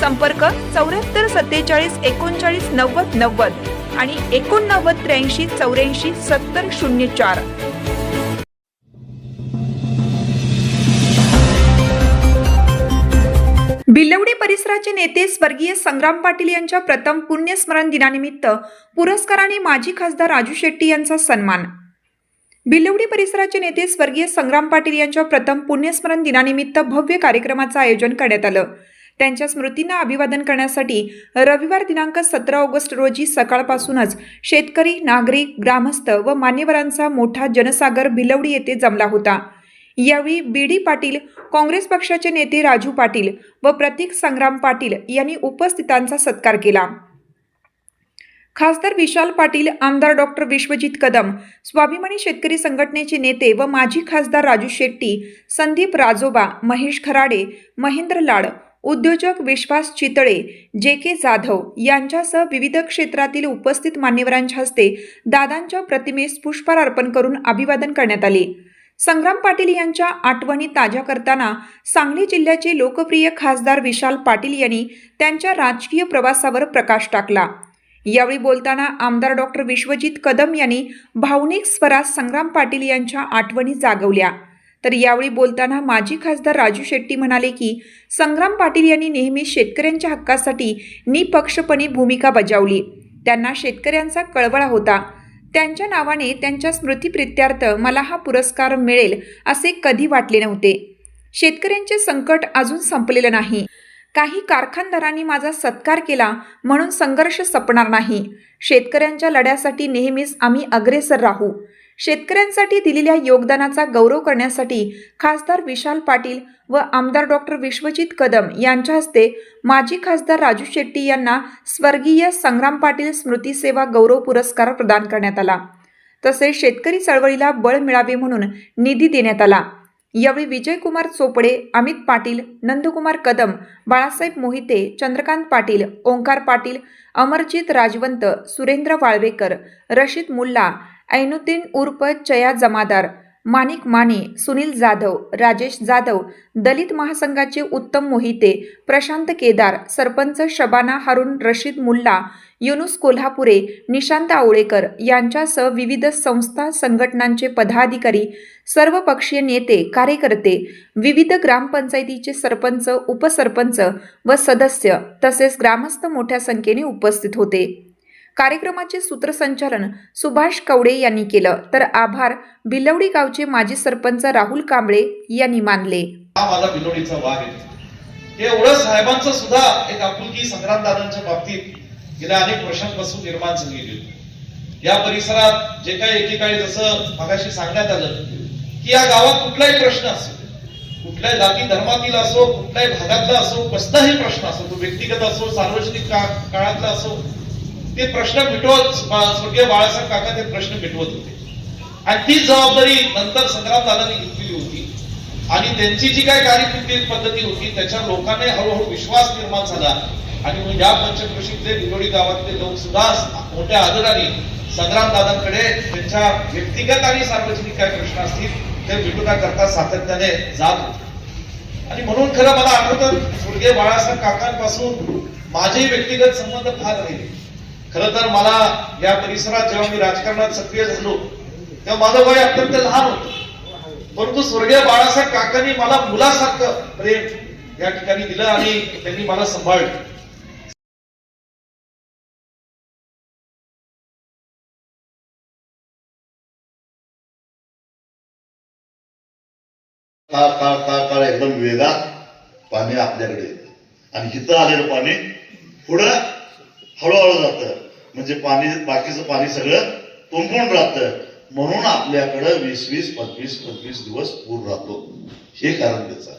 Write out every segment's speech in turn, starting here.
संपर्क चौऱ्याहत्तर सत्तेचाळीस एकोणचाळीस नव्वद नव्वद आणि एकोणनव्वद त्र्याऐंशी चौऱ्याऐंशी सत्तर शून्य चार. बिल्लवडी परिसराचे नेते स्वर्गीय संग्राम पाटील यांच्या प्रथम पुण्यस्मरण दिनानिमित्त पुरस्काराने माजी खासदार राजू शेट्टी यांचा सन्मान. बिल्लवडी परिसराचे नेते स्वर्गीय संग्राम पाटील यांच्या प्रथम पुण्यस्मरण दिनानिमित्त भव्य कार्यक्रमाचं आयोजन करण्यात आलं. त्यांच्या स्मृतींना अभिवादन करण्यासाठी रविवार दिनांक सतरा ऑगस्ट रोजी सकाळपासूनच शेतकरी नागरिक ग्रामस्थ व मान्यवरांचा मोठा जनसागर भिलवडी येथे जमला होता. यावेळी बी डी पाटील काँग्रेस पक्षाचे नेते राजू पाटील व प्रतीक संग्राम पाटील यांनी उपस्थितांचा सत्कार केला. खासदार विशाल पाटील आमदार डॉक्टर विश्वजित कदम स्वाभिमानी शेतकरी संघटनेचे नेते व माजी खासदार राजू शेट्टी संदीप राजोबा महेश खराडे महेंद्र लाड उद्योजक विश्वास चितळे जे के जाधव यांच्यासह विविध क्षेत्रातील उपस्थित मान्यवरांच्या हस्ते दादांच्या प्रतिमेस पुष्पहार अर्पण करून अभिवादन करण्यात आले. संग्राम पाटील यांच्या आठवणी ताज्या करताना सांगली जिल्ह्याचे लोकप्रिय खासदार विशाल पाटील यांनी त्यांच्या राजकीय प्रवासावर प्रकाश टाकला. यावेळी बोलताना आमदार डॉक्टर विश्वजित कदम यांनी भावनिक स्वरात संग्राम पाटील यांच्या आठवणी जागवल्या. तर यावेळी बोलताना माजी खासदार राजू शेट्टी म्हणाले की संग्राम पाटील यांनी नेहमी शेतकऱ्यांच्या हक्कासाठी निपक्षपणे भूमिका बजावली. त्यांना शेतकऱ्यांचा कळवळा होता. त्यांच्या नावाने त्यांच्या स्मृतीप्रित्यार्थ मला हा पुरस्कार मिळेल असे कधी वाटले नव्हते. शेतकऱ्यांचे संकट अजून संपलेलं नाही. काही कारखानदारांनी माझा सत्कार केला म्हणून संघर्ष संपणार नाही. शेतकऱ्यांच्या लढ्यासाठी नेहमीच आम्ही अग्रेसर राहू. शेतकऱ्यांसाठी दिलेल्या योगदानाचा गौरव करण्यासाठी खासदार विशाल पाटील व आमदार डॉक्टर विश्वजित कदम यांच्या हस्ते माजी खासदार राजू शेट्टी यांना स्वर्गीय संग्राम पाटील स्मृती सेवा गौरव पुरस्कार प्रदान करण्यात आला. तसेच शेतकरी चळवळीला बळ मिळावे म्हणून निधी देण्यात आला. यावेळी विजयकुमार चोपडे अमित पाटील नंदकुमार कदम बाळासाहेब मोहिते चंद्रकांत पाटील ओंकार पाटील अमरजित राजवंत सुरेंद्र वाळवेकर रशीद मुल्ला ऐनुद्दीन उर्फ चया जमादार माणिक माने सुनील जाधव राजेश जाधव दलित महासंघाचे उत्तम मोहिते प्रशांत केदार सरपंच शबाना हारून रशीद मुल्ला युनुस कोल्हापुरे निशांत आवळेकर यांच्यासह विविध संस्था संघटनांचे पदाधिकारी सर्वपक्षीय नेते कार्यकर्ते विविध ग्रामपंचायतीचे सरपंच उपसरपंच व सदस्य तसेच ग्रामस्थ मोठ्या संख्येने उपस्थित होते. कार्यक्रमाचे सूत्रसंचालन सुभाष कवडे यांनी केलं. तर आभार. बिलवडी गावचे माजी सरपंच राहुल कांबळे यांनी मानले. माझा बिलोडीचा वाघ आहे. एवढं साहेबांचं सुद्धा एक आपुलकी संग्राम दादांच्या बाबतीत गेल्या अनेक वर्षांपासून निर्माण झालेली या परिसरात जे काही एकेकाळी जसं मगाशी सांगण्यात आलं की या गावात कुठलाही प्रश्न असो कुठल्याही जाती धर्मातील असो कुठल्याही भागातला असो कसलाही प्रश्न असो तो व्यक्तिगत असो सार्वजनिक काळातला असो ते प्रश्न मिटवत स्वर्गीय बाळासाहेब काका ते प्रश्न मिटवत होते. आणि तीच जबाबदारी नंतर संग्राम दादांनी घेतलेली होती. आणि त्यांची जी काय कार्यकृती पद्धती होती त्याच्या लोकांनी हळूहळू विश्वास निर्माण झाला. आणि मग या पंचक्रोशीतले बिलोडी गावातले लोक सुद्धा मोठ्या आदराने संग्राम दादांकडे त्यांच्या व्यक्तिगत आणि सार्वजनिक काय प्रश्न असतील ते मिटवण्याकरता सातत्याने जात होते. आणि म्हणून खरं मला आठवतं स्वर्गीय बाळासाहेब काकांपासून माझे व्यक्तिगत संबंध फार राहिले. खरं तर मला या परिसरात जेव्हा मी राजकारणात सक्रिय झालो तेव्हा माझं वय अत्यंत लहान होत. परंतु स्वर्गीय बाळासाहेब काकांनी मला मुलासारखं प्रेम या ठिकाणी दिलं आणि त्यांनी मला सांभाळलं. काळ काळ काळ काळ एकदम वेगात पाणी आपल्याकडे येतं. आणि हिथं आलेलं पाणी पुढं हळूहळू जातं. म्हणजे पाणी बाकीचं पाणी सगळं तुंबून राहतं. म्हणून आपल्याकडं वीस वीस पंचवीस पंचवीस दिवस पूर राहतो. हे कारण त्याचं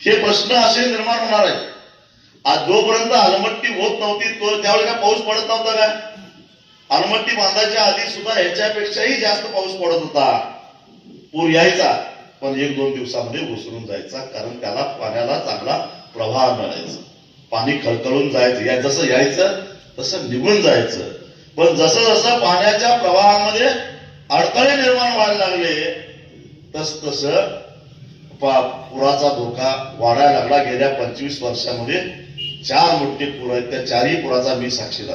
हे प्रश्न असे निर्माण होणार आहे आज जोपर्यंत अलमट्टी होत नव्हती तो त्यावेळी काय पाऊस पडत नव्हता काय अलमट्टी बांधायच्या आधी सुद्धा ह्याच्यापेक्षाही जास्त पाऊस पडत होता. पूर यायचा पण एक दोन दिवसामध्ये उसरून जायचा कारण त्याला पाण्याला चांगला प्रवाह मिळायचा. पाणी खळखळून जायचं. या जसं यायचं तसं निघून जायचं. पण जसं जसं पाण्याच्या प्रवाहामध्ये अडथळे निर्माण व्हायला लागले तस तस पुराचा धोका वाढायला लागला. गेल्या पंचवीस वर्षामध्ये चार मोठे पूर आहेत. त्या चारही पुराचा मी साक्षीदार